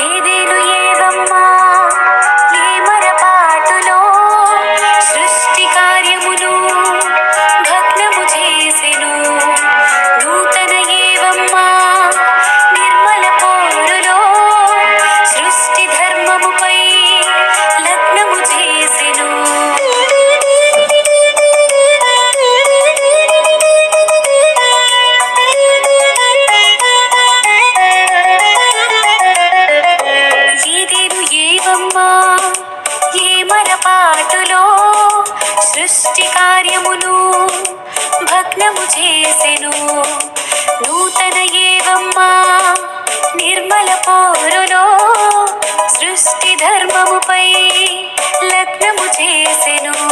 Eddie. కార్యమును భగ్నము చేసెను. నూతన ఏవమ్మా నిర్మల పోరులో సృష్టి ధర్మముపై లగ్నము చేసెను.